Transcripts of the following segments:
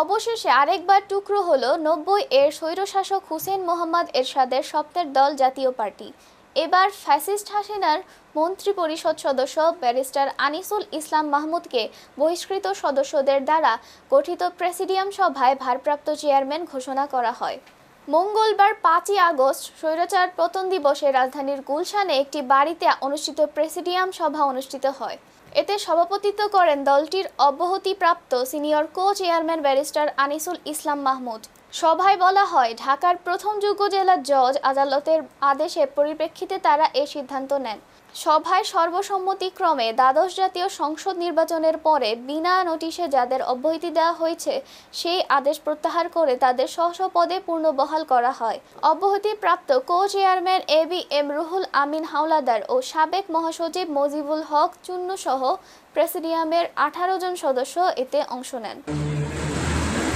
অবশেষে আরেকবার টুকরো হলো নব্বই এর স্বৈরশাসক হুসেন মোহাম্মদ এরশাদের স্বপ্নের দল জাতীয় পার্টি। এবার ফ্যাসিস্ট হাসিনার মন্ত্রী পরিষদ সদস্য ব্যারিস্টার আনিসুল ইসলাম মাহমুদকে বহিষ্কৃত সদস্যদের দ্বারা গঠিত প্রেসিডিয়াম সভায় ভারপ্রাপ্ত চেয়ারম্যান ঘোষণা করা হয়। মঙ্গলবার পাঁচই আগস্ট স্বৈরাচার প্রথম দিবসে রাজধানীর গুলশানে একটি বাড়িতে অনুষ্ঠিত প্রেসিডিয়াম সভা অনুষ্ঠিত হয়। এতে সভাপতিত্ব করেন দলটির অব্যাহতিপ্রাপ্ত senior co chairman barrister Anisul Islam Mahmud. সভায় বলা হয়, ঢাকার প্রথম যোগ্য জেলার জজ আদালতের আদেশের পরিপ্রেক্ষিতে তারা এ সিদ্ধান্ত নেন। সভায় সর্বসম্মতিক্রমে দ্বাদশ জাতীয় সংসদ নির্বাচনের পরে বিনা নোটিশে যাদের অব্যাহতি দেওয়া হয়েছে, সেই আদেশ প্রত্যাহার করে তাদের স্ব পদে পুনর্বহাল করা হয়। অব্যাহতিপ্রাপ্ত co chairman A B M Ruhul Amin Hawlader ও সাবেক মহাসচিব মজিবুল হক চুন্নু সহ প্রেসিডিয়ামের আঠারো জন সদস্য এতে অংশ নেন।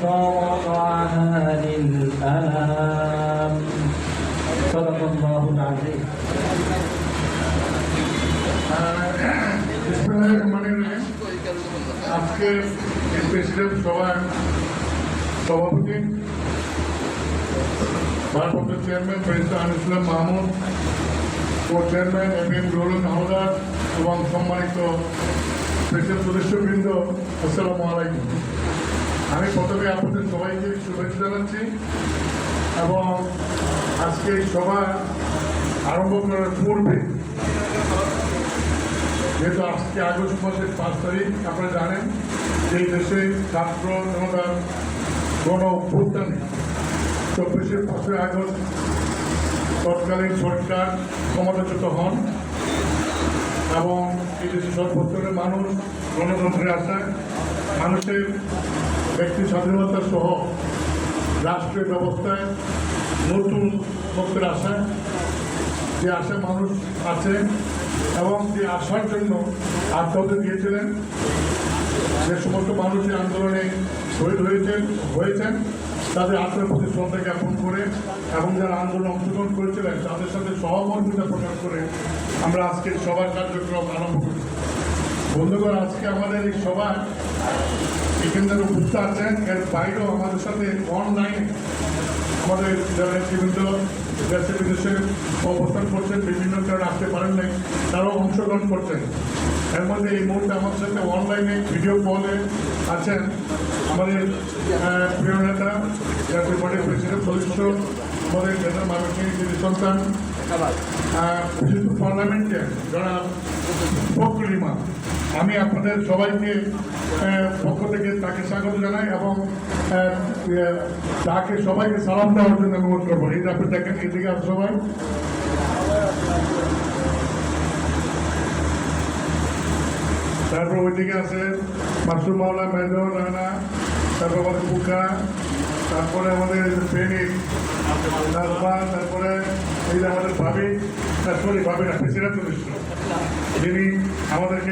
والأرض وضعها للأنام صدق الله العظيم বিসমিল্লাহিররহমানিররহিম। আজকের এই প্রেসিডেন্ট সভায় সভাপতি ভারপ্রাপ্ত চেয়ারম্যান ব্যারিস্টার আনিসুল্লাহ মাহমুদ ও chairman M M Ruhul howler এবং সম্মানিত প্রেসিডেন্ট সদস্যবৃন্দ আসসালামু আলাইকুম আমি প্রথমে আপনাদের সবাইকে শুভেচ্ছা জানাচ্ছি এবং আজকে সভা আরম্ভ করার পূর্বে, যেহেতু আজকে আগস্ট মাসের পাঁচ তারিখ, আপনারা জানেন যে দেশে ছাত্র জনতার গণ অভ্যুত্থানে চব্বিশে পাঁচই আগস্ট তৎকালীন সরকার ক্ষমতাচ্যুত হন এবং এই দেশের সর্বস্তরের মানুষ গণতন্ত্রের আশায় মানুষের ব্যক্তি স্বাধীনতা সহ রাষ্ট্রীয় ব্যবস্থায় নতুন মুক্তির আশায় যে আশা মানুষ আছে এবং যে আশার জন্য আত্মহত্যা দিয়েছিলেন, যে সমস্ত মানুষ এই আন্দোলনে শহীদ হয়েছেন হয়েছেন, তাদের আত্মার প্রতি শ্রদ্ধা জ্ঞাপন করে এবং যারা আন্দোলনে অংশগ্রহণ করেছিলেন, তাদের সাথে সহমর্মিতা প্রকাশ করে আমরা আজকে সবার কার্যক্রম আরম্ভ করি বন্ধুগণ, আজকে আমাদের এই সভা যারা উপস্থিত আছেন এর বাইরেও আমাদের সাথে অনলাইনে আমাদের যারা নেতৃবৃন্দ দেশে বিদেশে অবস্থান করছেন, বিভিন্ন কারণে আসতে পারেন নাই, তারাও অংশগ্রহণ করছেন। এর মধ্যে এই মুহূর্তে আমাদের সাথে অনলাইনে ভিডিও কলে আছেন আমাদের প্রিয় নেতা, জাতীয় পার্টির প্রেসিডেন্ট সদস্য, আমাদের নেতা মাননীয় সন্তান পার্লামেন্টে যারা ফখরুলিমা আমি আপনাদের সবাইকে পক্ষ থেকে তাকে স্বাগত জানাই এবং তাকে সবাইকে সালাম দেওয়ার জন্য অনুরোধ করব। এই আপনি দেখেন, এদিকে আছে সবাই। তারপর ওইদিকে আছে মাসুর মাওলা, মেজর, রানা, তারপর আমাদের পুকা তারপরে আমাদের প্রেমিক তারপরে এই আমাদের ভাবি তারপরে ভাবি না প্রেসিডেন্ট সদস্য যিনি আমাদেরকে